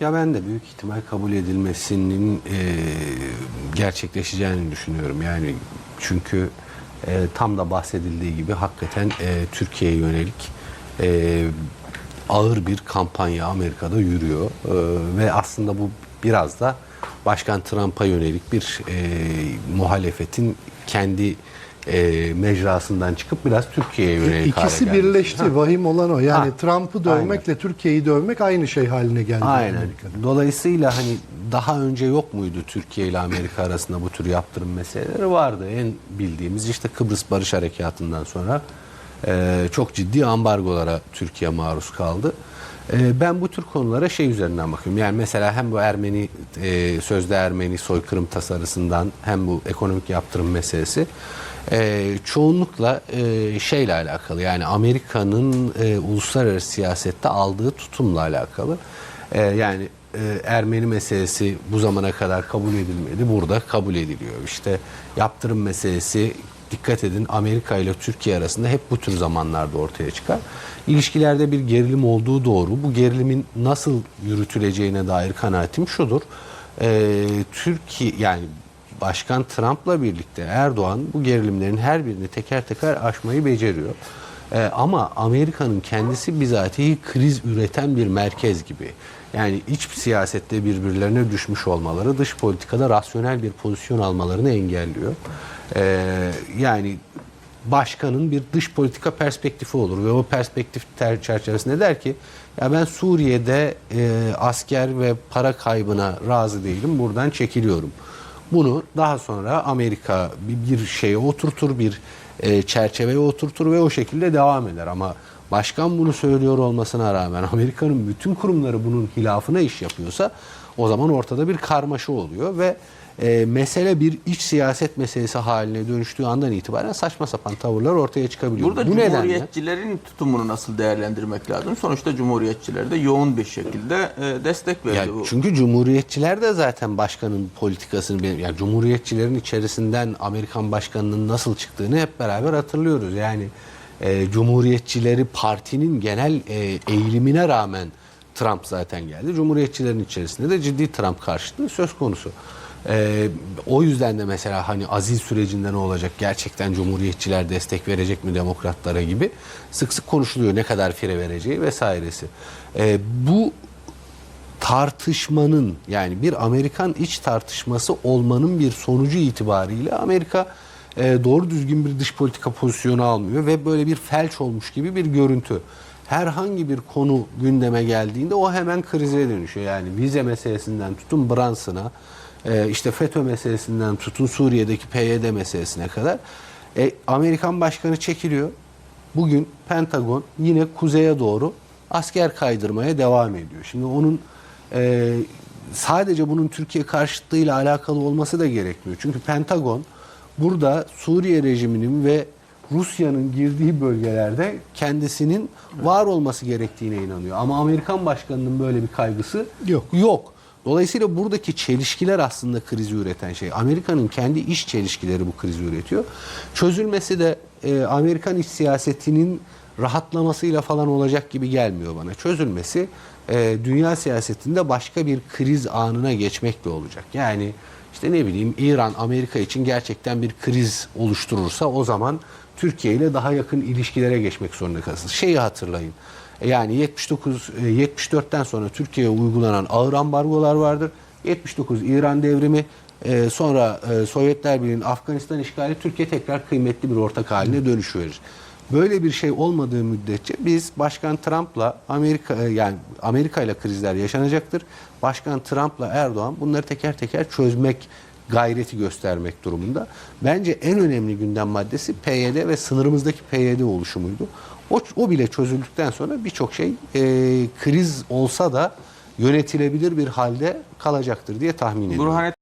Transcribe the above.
Ya ben de büyük ihtimal kabul edilmesinin e, gerçekleşeceğini düşünüyorum. Yani çünkü e, tam da bahsedildiği gibi hakikaten e, Türkiye'ye yönelik e, ağır bir kampanya Amerika'da yürüyor. E, ve aslında bu biraz da Başkan Trump'a yönelik bir e, muhalefetin kendi e, mecrasından çıkıp biraz Türkiye'ye yönelik hale İkisi gelmesi. birleşti. Ha. Vahim olan o. Yani. Trump'ı dövmekle Türkiye'yi dövmek aynı şey haline geldi. Aynen. Amerika'da. Dolayısıyla hani daha önce yok muydu Türkiye ile Amerika arasında bu tür yaptırım meseleleri vardı. En bildiğimiz işte Kıbrıs Barış Harekatı'ndan sonra e, çok ciddi ambargolara Türkiye maruz kaldı. E, ben bu tür konulara şey üzerinden bakıyorum. Yani mesela hem bu Ermeni e, sözde Ermeni soykırım tasarısından hem bu ekonomik yaptırım meselesi e, çoğunlukla e, şeyle alakalı. Yani Amerika'nın uluslararası siyasette aldığı tutumla alakalı. Yani Ermeni meselesi bu zamana kadar kabul edilmedi. Burada kabul ediliyor. İşte yaptırım meselesi dikkat edin Amerika ile Türkiye arasında hep bu tür zamanlarda ortaya çıkar. İlişkilerde bir gerilim olduğu doğru. Bu gerilimin nasıl yürütüleceğine dair kanaatim şudur. E, Türkiye yani Başkan Trump'la birlikte Erdoğan bu gerilimlerin her birini teker teker aşmayı beceriyor. Ee, ama Amerika'nın kendisi bizatihi kriz üreten bir merkez gibi. Yani iç siyasette birbirlerine düşmüş olmaları, dış politikada rasyonel bir pozisyon almalarını engelliyor. Ee, yani başkanın bir dış politika perspektifi olur ve o perspektif çerçevesinde der ki ya ben Suriye'de e, asker ve para kaybına razı değilim buradan çekiliyorum. Bunu daha sonra Amerika bir, bir şeye oturtur, bir e, çerçeveye oturtur ve o şekilde devam eder. Ama başkan bunu söylüyor olmasına rağmen Amerika'nın bütün kurumları bunun hilafına iş yapıyorsa o zaman ortada bir karmaşa oluyor ve e, mesele bir iç siyaset meselesi haline dönüştüğü andan itibaren saçma sapan tavırlar ortaya çıkabiliyor. Burada Bu nedenle cumhuriyetçilerin tutumunu nasıl değerlendirmek lazım? Sonuçta cumhuriyetçiler de yoğun bir şekilde e, destek verdi. Ya bu. çünkü cumhuriyetçiler de zaten başkanın politikasını yani cumhuriyetçilerin içerisinden Amerikan başkanının nasıl çıktığını hep beraber hatırlıyoruz. Yani e, cumhuriyetçileri partinin genel e, eğilimine rağmen Trump zaten geldi. Cumhuriyetçilerin içerisinde de ciddi Trump karşıtlığı söz konusu. E, o yüzden de mesela hani azil sürecinde ne olacak? Gerçekten cumhuriyetçiler destek verecek mi demokratlara gibi sık sık konuşuluyor ne kadar fire vereceği vesairesi. E, bu tartışmanın yani bir Amerikan iç tartışması olmanın bir sonucu itibariyle Amerika e, doğru düzgün bir dış politika pozisyonu almıyor ve böyle bir felç olmuş gibi bir görüntü. Herhangi bir konu gündeme geldiğinde o hemen krize dönüşüyor. Yani vize meselesinden tutun Brunson'a, e, işte FETÖ meselesinden tutun Suriye'deki PYD meselesine kadar. E, Amerikan başkanı çekiliyor. Bugün Pentagon yine kuzeye doğru asker kaydırmaya devam ediyor. Şimdi onun e, sadece bunun Türkiye karşıtlığıyla alakalı olması da gerekmiyor. Çünkü Pentagon burada Suriye rejiminin ve Rusya'nın girdiği bölgelerde kendisinin var olması gerektiğine inanıyor. Ama Amerikan başkanının böyle bir kaygısı Yok. Yok. Dolayısıyla buradaki çelişkiler aslında krizi üreten şey. Amerika'nın kendi iş çelişkileri bu krizi üretiyor. Çözülmesi de e, Amerikan iç siyasetinin rahatlamasıyla falan olacak gibi gelmiyor bana. Çözülmesi e, dünya siyasetinde başka bir kriz anına geçmekle olacak. Yani işte ne bileyim İran Amerika için gerçekten bir kriz oluşturursa o zaman Türkiye ile daha yakın ilişkilere geçmek zorunda kalırsınız. Şeyi hatırlayın. Yani 79 e, 74'ten sonra Türkiye'ye uygulanan ağır ambargolar vardır. 79 İran devrimi e, sonra e, Sovyetler Birliği'nin Afganistan işgali Türkiye tekrar kıymetli bir ortak haline dönüşüverir. Böyle bir şey olmadığı müddetçe biz Başkan Trump'la Amerika e, yani Amerika ile krizler yaşanacaktır. Başkan Trump'la Erdoğan bunları teker teker çözmek gayreti göstermek durumunda. Bence en önemli gündem maddesi PYD ve sınırımızdaki PYD oluşumuydu. O, o bile çözüldükten sonra birçok şey e, kriz olsa da yönetilebilir bir halde kalacaktır diye tahmin ediyorum. Burhanettin